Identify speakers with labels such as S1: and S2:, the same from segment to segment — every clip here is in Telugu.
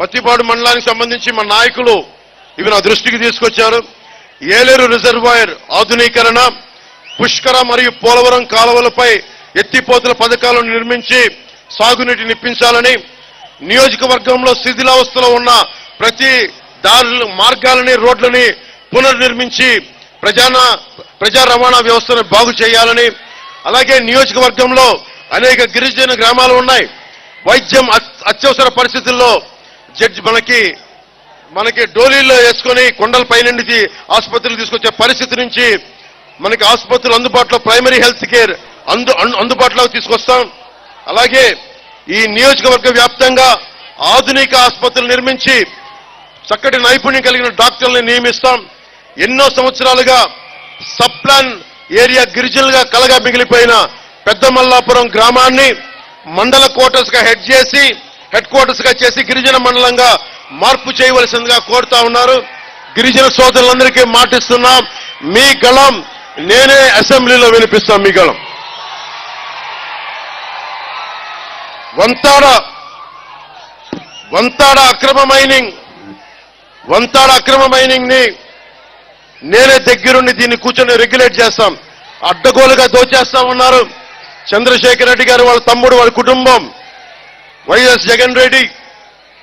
S1: పత్తిపాడు మండలానికి సంబంధించి మా నాయకులు ఇవి నా దృష్టికి తీసుకొచ్చారు. ఏలేరు రిజర్వాయర్ ఆధునీకరణ పుష్కర మరియు పోలవరం కాలువలపై ఎత్తిపోతుల పథకాలను నిర్మించి సాగునీటిని ఇప్పించాలని నియోజకవర్గంలో శిథిలావస్థలో ఉన్న ప్రతి దారులు మార్గాలని రోడ్లని పునర్నిర్మించి ప్రజాన ప్రజా రవాణా వ్యవస్థను బాగు చేయాలని అలాగే నియోజకవర్గంలో అనేక గిరిజన గ్రామాలు ఉన్నాయి. వైద్యం అత్యవసర పరిస్థితుల్లో జడ్జి మనకి మనకి డోలీల్లో వేసుకొని కొండల నుండి ఆసుపత్రులు తీసుకొచ్చే పరిస్థితి నుంచి మనకి ఆసుపత్రులు అందుబాటులో ప్రైమరీ హెల్త్ కేర్ అందు అన్- అందుబాటులోకి తీసుకొస్తాం. అలాగే ఈ నియోజకవర్గ వ్యాప్తంగా ఆధునిక ఆసుపత్రులు నిర్మించి చక్కటి నైపుణ్యం కలిగిన డాక్టర్లను నియమిస్తాం. ఎన్నో సంవత్సరాలుగా సప్లాన్ ఏరియా గిరిజనులుగా కలగా మిగిలిపోయిన పెద్ద మల్లాపురం గ్రామాన్ని మండల క్వార్టర్స్గా హెడ్ చేసి హెడ్ క్వార్టర్స్గా చేసి గిరిజన మండలంగా మార్పు చేయవలసిందిగా కోరుతా ఉన్నారు. గిరిజన సోదరులందరికీ మాటిస్తున్నాం మీ గళం నేనే అసెంబ్లీలో వినిపిస్తాం మీ గళం. వంతాడ వంతాడ అక్రమ మైనింగ్ వంతాడ అక్రమ మైనింగ్ని నేనే దగ్గరుండి దీన్ని కూర్చొని రెగ్యులేట్ చేస్తాం. అడ్డగోలుగా దోచేస్తా ఉన్నారు. చంద్రశేఖర్ రెడ్డి గారు వాళ్ళ తమ్ముడు వాళ్ళ కుటుంబం. వైఎస్ జగన్ రెడ్డి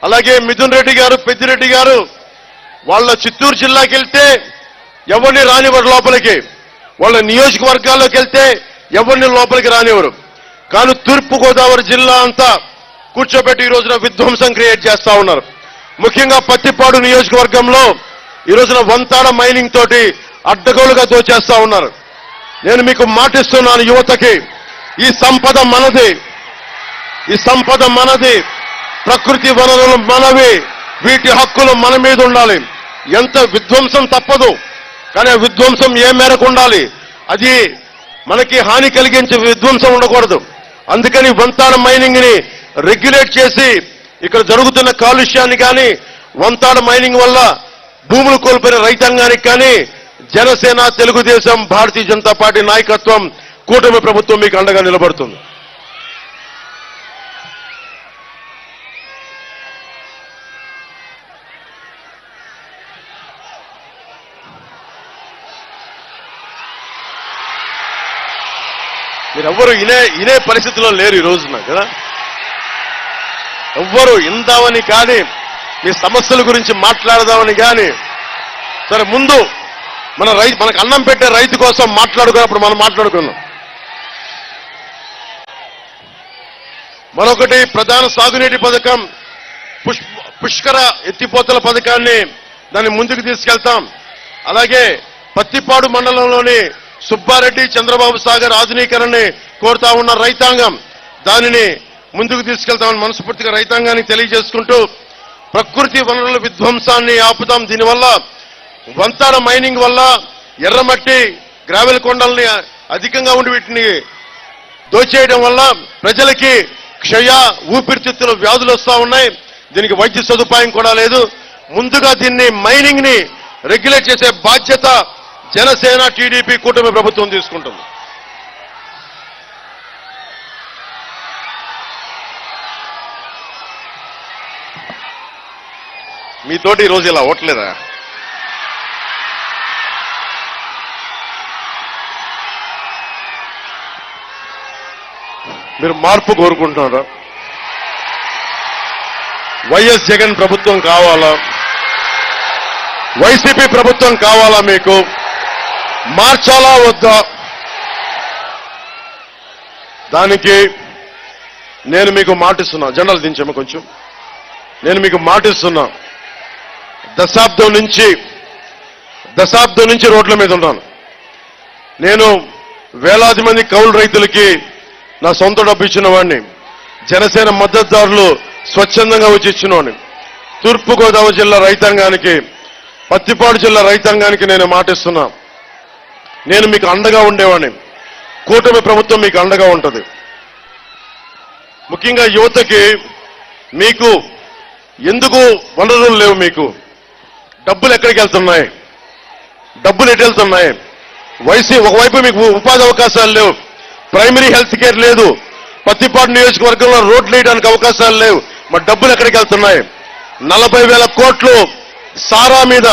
S1: అలాగే మిథున్ రెడ్డి గారు పెద్దిరెడ్డి గారు వాళ్ళ చిత్తూరు జిల్లాకి వెళ్తే ఎవరిని రానివ్వరు లోపలికి. వాళ్ళ నియోజకవర్గాల్లోకి వెళ్తే ఎవరిని లోపలికి రానివ్వరు. కానీ తూర్పుగోదావరి జిల్లా అంతా కూర్చోబెట్టి ఈ రోజున విధ్వంసం క్రియేట్ చేస్తా ఉన్నారు. ముఖ్యంగా పత్తిపాడు నియోజకవర్గంలో ఈ రోజున వంతాడ మైనింగ్ తోటి అడ్డగోలుగా దోచేస్తా ఉన్నారు. నేను మీకు మాటిస్తున్నాను యువతకి ఈ సంపద మనది. ఈ సంపద మనది ప్రకృతి వనరులు మనవి వీటి హక్కులు మన మీద ఉండాలి. ఎంత విధ్వంసం తప్పదు కానీ విధ్వంసం ఏ మేరకు ఉండాలి? అది మనకి హాని కలిగించే విధ్వంసం ఉండకూడదు. అందుకని వంతాడ మైనింగ్ని రెగ్యులేట్ చేసి ఇక్కడ జరుగుతున్న కాలుష్యాన్ని కానీ వంతాడ మైనింగ్ వల్ల భూములు కోల్పోయిన రైతాంగానికి కానీ జనసేన తెలుగుదేశం భారతీయ జనతా పార్టీ నాయకత్వం కూటమి ప్రభుత్వం మీకు అండగా నిలబడుతుంది. మీరెవ్వరు ఇనే ఇనే పరిస్థితిలో లేరు ఈ రోజున కదా? ఎవ్వరు ఇందామని కానీ మీ సమస్యల గురించి మాట్లాడదామని కానీ సరే ముందు మన రైతు మనకు అన్నం పెట్టే రైతు కోసం మాట్లాడుకున్నప్పుడు మనం మాట్లాడుకున్నాం మరొకటి ప్రధాన సాగునీటి పథకం పుష్ పుష్కర ఎత్తిపోతల పథకాన్ని దాన్ని ముందుకు తీసుకెళ్తాం. అలాగే పత్తిపాడు మండలంలోని సుబ్బారెడ్డి చంద్రబాబు సాగర్ ఆధునీకరణని కోరుతా ఉన్న రైతాంగం దానిని ముందుకు తీసుకెళ్తామని మనస్ఫూర్తిగా రైతాంగానికి తెలియజేసుకుంటూ ప్రకృతి వనరుల విధ్వంసాన్ని ఆపుతాం దీనివల్ల వంతాల మైనింగ్ వల్ల ఎర్రమట్టి గ్రావెల్ కొండల్ని అధికంగా ఉండి వీటిని దోచేయడం వల్ల ప్రజలకి క్షయ ఊపిరితిత్తుల వ్యాధులు వస్తూ ఉన్నాయి. దీనికి వైద్య సదుపాయం కూడా లేదు. ముందుగా దీన్ని మైనింగ్ని రెగ్యులేట్ చేసే బాధ్యత జనసేన టీడీపీ కూటమి ప్రభుత్వం తీసుకుంటుంది. మీతోటి ఈరోజు ఇలా ఓట్లేదా? మీరు మార్పు కోరుకుంటున్నారా? వైఎస్ జగన్ ప్రభుత్వం కావాలా? వైసీపీ ప్రభుత్వం కావాలా మీకు? మార్చాలా వద్దా? దానికి నేను మీకు మాటిస్తున్నా. జెండాలు దించాము కొంచెం. నేను మీకు మాటిస్తున్నా. దశాబ్దం నుంచి దశాబ్దం నుంచి రోడ్ల మీద ఉన్నాను. నేను వేలాది మంది కౌలు రైతులకి నా సొంత డబ్బు ఇచ్చిన వాడిని జనసేన మద్దతుదారులు స్వచ్ఛందంగా వచ్చి ఇచ్చినవాడిని తూర్పుగోదావరి జిల్లా రైతాంగానికి పత్తిపాడు జిల్లా రైతాంగానికి నేను మాటిస్తున్నా. నేను మీకు అండగా ఉండేవాడిని కూటమి ప్రభుత్వం మీకు అండగా ఉంటుంది. ముఖ్యంగా యువతకి మీకు ఎందుకు వనరులు లేవు మీకు? డబ్బులు ఎక్కడికి వెళ్తున్నాయి? డబ్బులు ఎటు వెళ్తున్నాయి? వయసు ఒకవైపు మీకు ఉపాధి అవకాశాలు లేవు. ప్రైమరీ హెల్త్ కేర్ లేదు. పత్తిపాడు నియోజకవర్గంలో రోడ్లు వేయడానికి అవకాశాలు లేవు. మరి డబ్బులు ఎక్కడికి వెళ్తున్నాయి? నలభై వేల కోట్లు సారా మీద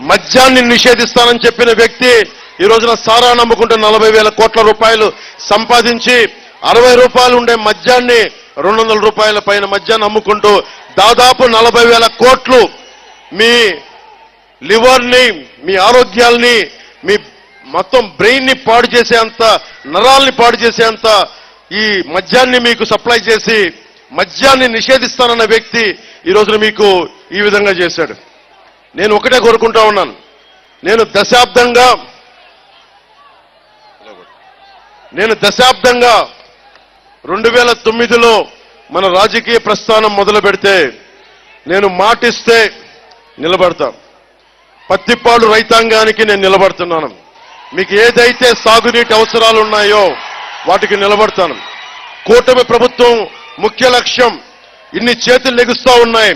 S1: మద్యాన్ని నిషేధిస్తానని చెప్పిన వ్యక్తి ఈ రోజున సారా నమ్ముకుంటే నలభై వేల కోట్ల రూపాయలు సంపాదించి అరవై రూపాయలు ఉండే మద్యాన్ని రెండు వందల రూపాయల పైన మద్యాన్ని అమ్ముకుంటూ దాదాపు నలభై వేల కోట్లు మీ లివర్ని మీ ఆరోగ్యాల్ని మీ మొత్తం బ్రెయిన్ని పాడు చేసేంత నరాల్ని పాడు చేసేంత ఈ మద్యాన్ని మీకు సప్లై చేసి మద్యాన్ని నిషేధిస్తానన్న వ్యక్తి ఈ రోజున మీకు ఈ విధంగా చేశాడు. నేను ఒకటే కోరుకుంటా ఉన్నాను. నేను దశాబ్దంగా నేను దశాబ్దంగా రెండు వేల తొమ్మిదిలో మన రాజకీయ ప్రస్థానం మొదలు పెడితే నేను మాటిస్తే నిలబడతా. పత్తిపాడు రైతాంగానికి నేను నిలబడుతున్నాను. మీకు ఏదైతే సాగునీటి అవసరాలు ఉన్నాయో వాటికి నిలబడతాను. కూటమి ప్రభుత్వం ముఖ్య లక్ష్యం ఇన్ని చేతులు నెగుస్తూ ఉన్నాయి.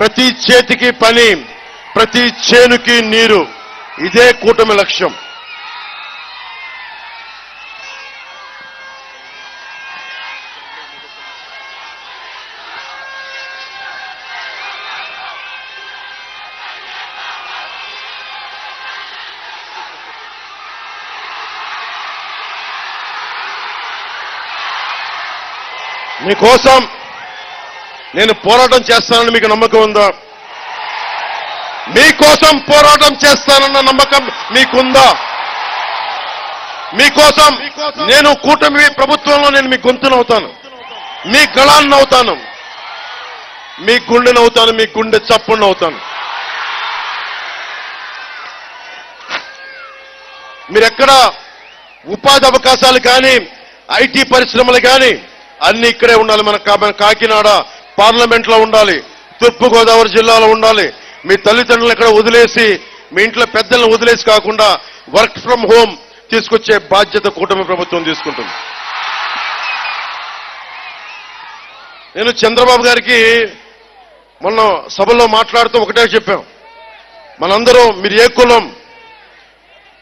S1: ప్రతి చేతికి పని ప్రతి చేనుకి నీరు. ఇదే కూటమి లక్ష్యం. మీకోసం నేను పోరాటం చేస్తానని మీకు నమ్మకం ఉందా? మీకోసం పోరాటం చేస్తానన్న నమ్మకం మీకుందా? మీకోసం నేను కూటమి ప్రభుత్వంలో నేను మీ గొంతునవుతాను. మీ గళాన్నవుతాను. మీ గుండెనవుతాను మీ గుండె చప్పునవుతాను మీరెక్కడ ఉపాధి అవకాశాలు కానీ ఐటీ పరిశ్రమలు కానీ అన్ని ఇక్కడే ఉండాలి మన మన కాకినాడ పార్లమెంట్లో ఉండాలి. తూర్పుగోదావరి జిల్లాలో ఉండాలి. మీ తల్లిదండ్రులు ఇక్కడ వదిలేసి మీ ఇంట్లో పెద్దలను వదిలేసి కాకుండా వర్క్ ఫ్రం హోమ్ తీసుకొచ్చే బాధ్యత కూటమి ప్రభుత్వం తీసుకుంటుంది. నేను చంద్రబాబు గారికి మొన్న సభలో మాట్లాడుతూ ఒకటే చెప్పాం. మనందరం మీరు ఏ కులం?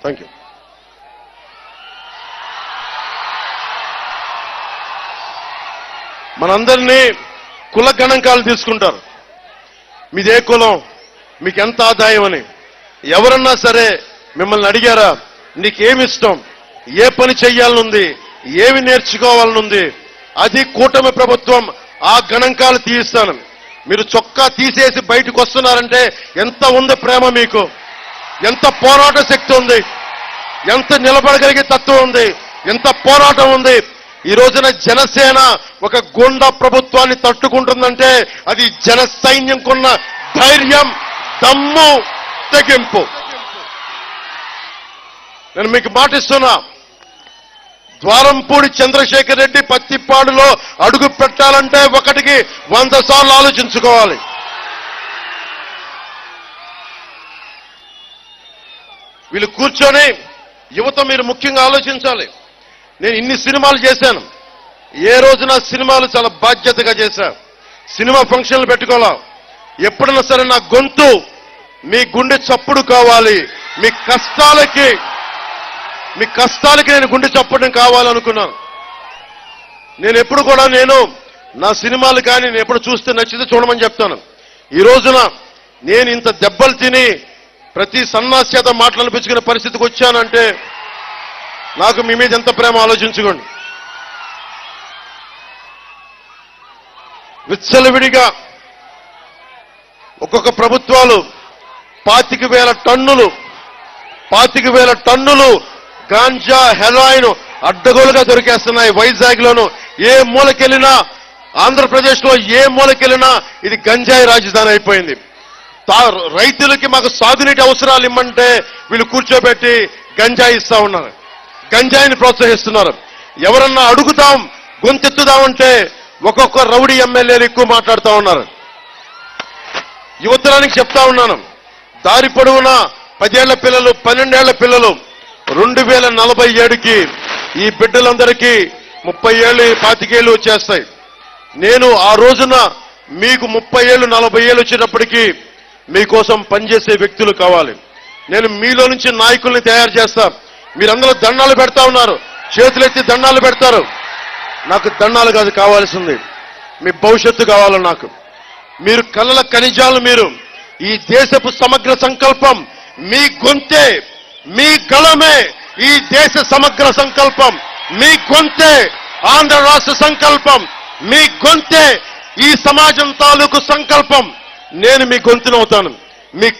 S1: థ్యాంక్ యూ మనందరినీ కుల గణాంకాలు తీసుకుంటారు. మీదే కులం మీకు ఎంత ఆదాయం అని ఎవరన్నా సరే మిమ్మల్ని అడిగారా నీకేమిష్టం? ఏ పని చెయ్యాలనుంది? ఏమి నేర్చుకోవాలనుంది? అది కూటమి ప్రభుత్వం ఆ గణాంకాలు తీయిస్తాను మీరు చొక్కా తీసేసి బయటకు వస్తున్నారంటే ఎంత ఉంది ప్రేమ మీకు? ఎంత పోరాట శక్తి ఉంది? ఎంత నిలబడగలిగే తత్వం ఉంది? ఎంత పోరాటం ఉంది? ఈ రోజున జనసేన ఒక గుండా ప్రభుత్వాన్ని తట్టుకుంటుందంటే అది జన సైన్యంకున్న ధైర్యం దమ్ము తెగింపు. నేను మీకు మాటిస్తున్నా ద్వారంపూడి చంద్రశేఖర్ రెడ్డి పత్తిపాడులో అడుగు పెట్టాలంటే ఒకటికి వంద సార్లు ఆలోచించుకోవాలి. వీళ్ళు కూర్చొని యువత మీరు ముఖ్యంగా ఆలోచించాలి. నేను ఇన్ని సినిమాలు చేశాను. ఏ రోజున సినిమాలు చాలా బాధ్యతగా చేశాను. సినిమా ఫంక్షన్లు పెట్టుకోవాలా? ఎప్పుడైనా సరే నా గొంతు మీ గుండె చప్పుడు కావాలి. మీ కష్టాలకి మీ కష్టాలకి నేను గుండె చప్పడం కావాలనుకున్నాను. నేను ఎప్పుడు కూడా నేను నా సినిమాలు కానీ నేను ఎప్పుడు చూస్తే నచ్చితే చూడమని చెప్తాను. ఈ రోజున నేను ఇంత దెబ్బలు తిని ప్రతి సన్నాస్యత మాటలు అనిపించుకునే పరిస్థితికి వచ్చానంటే నాకు మీ మీద ఎంత ప్రేమ ఆలోచించుకోండి. విచ్చలవిడిగా ఒక్కొక్క ప్రభుత్వాలు పాతిక వేల టన్నులు పాతిక వేల టన్నులు గాంజా హెరాయిన్ అడ్డగోలుగా దొరికేస్తున్నాయి. వైజాగ్ లోను ఏ మూలకెళ్ళినా ఆంధ్రప్రదేశ్లో ఏ మూలకెళ్ళినా ఇది గంజాయి రాజధాని అయిపోయింది. తా- రైతులకి మాకు సాగునీటి అవసరాలు ఇమ్మంటే వీళ్ళు కూర్చోబెట్టి గంజాయి ఇస్తా ఉన్నారు. గంజాయిని ప్రోత్సహిస్తున్నారు. ఎవరన్నా అడుగుతాం గొంతెత్తుదామంటే ఒక్కొక్క రౌడీ ఎమ్మెల్యేలు ఎక్కువ మాట్లాడుతూ ఉన్నారు. యువతరానికి చెప్తా ఉన్నాను. దారి పొడవున పదేళ్ళ పిల్లలు పన్నెండేళ్ళ పిల్లలు. రెండు వేల నలభై ఏడుకి ఈ బిడ్డలందరికీ ముప్పై ఏళ్ళు పాతికేళ్ళు వచ్చేస్తాయి. నేను ఆ రోజున మీకు ముప్పై ఏళ్ళు నలభై ఏళ్ళు వచ్చేటప్పటికీ మీకోసం పనిచేసే వ్యక్తులు కావాలి. నేను మీలో నుంచి నాయకుల్ని తయారు చేస్తా. మీరందరూ దండాలు పెడతా ఉన్నారు. చేతులెత్తి దండాలు పెడతారు. నాకు దండాలు కాదు కావాల్సింది. మీ భవిష్యత్తు కావాలి నాకు. మీరు కలల ఖనిజాలు మీరు. ఈ దేశపు సమగ్ర సంకల్పం మీ గొంతే మీ గళమే ఈ దేశ సమగ్ర సంకల్పం. మీ గొంతే ఆంధ్ర రాష్ట్ర సంకల్పం. మీ గొంతే ఈ సమాజం తాలూకు సంకల్పం. నేను మీ గొంతునవుతాను. మీ